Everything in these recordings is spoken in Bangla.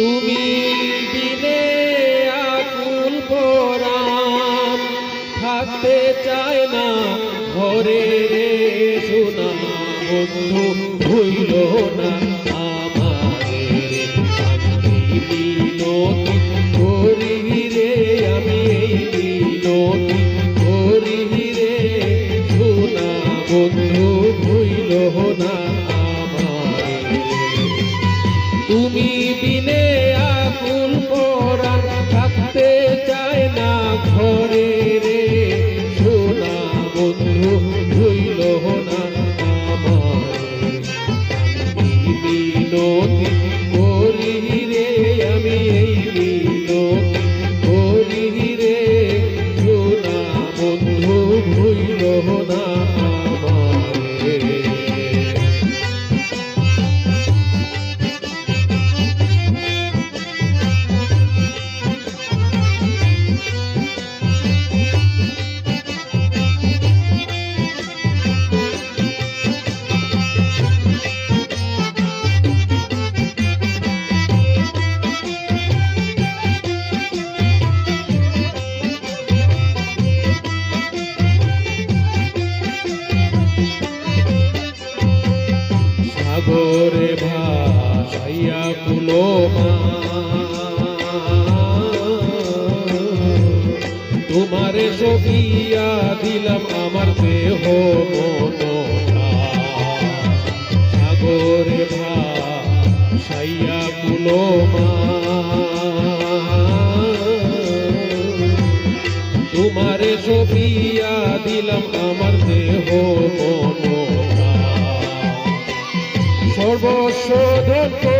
তুমি দিলে আকুল পরাণ থাকতে চায় না ঘরে রে শোনা বন্ধু ভুল না আমাদের আমি আমি রে না সাগরে ভাসাইয়া কুলো তোমারে সবিয়া দিলাম আমার দেহ মনটা। সাগরে ভাসাইয়া কুলো তোমারে সবিয়া দিলাম আমার দেহ মনটা। সর্বশোধন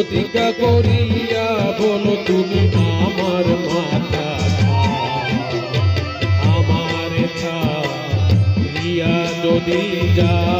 প্রতিজ্ঞা করিয়া বলো তুমি আমার মাথা আমার যদি যা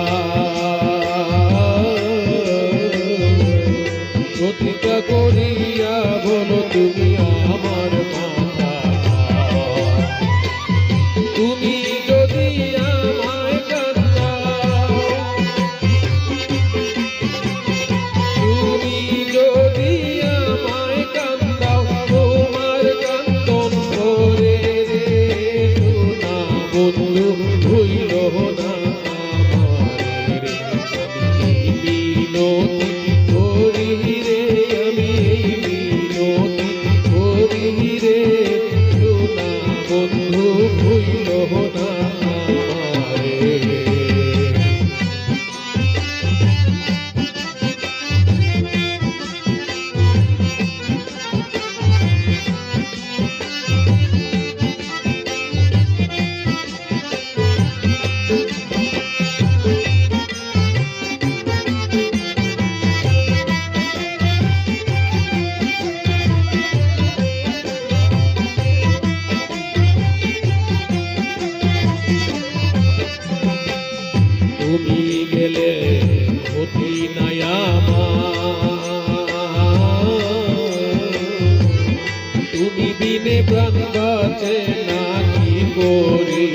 বিনে প্রাণ বাঁচে না কি করি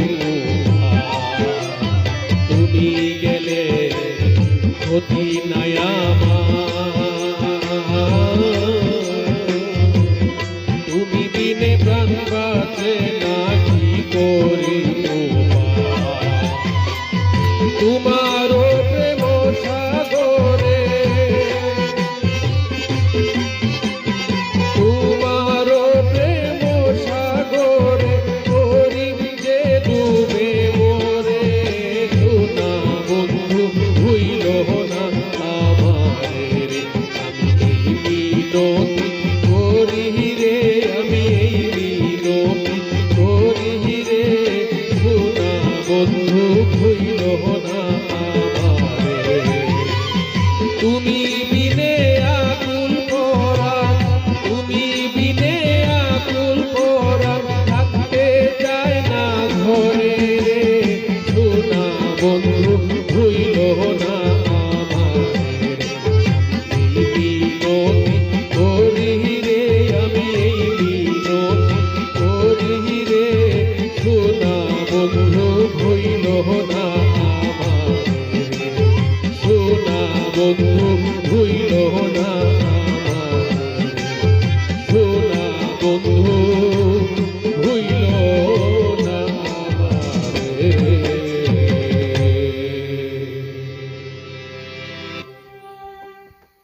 তুমি গেলে ক্ষতি নাই লোহনা আমার আমি এই মিনতি করি রে আমি এই মিনতি করি রে সোনা বন্ধু ভুই লোহনা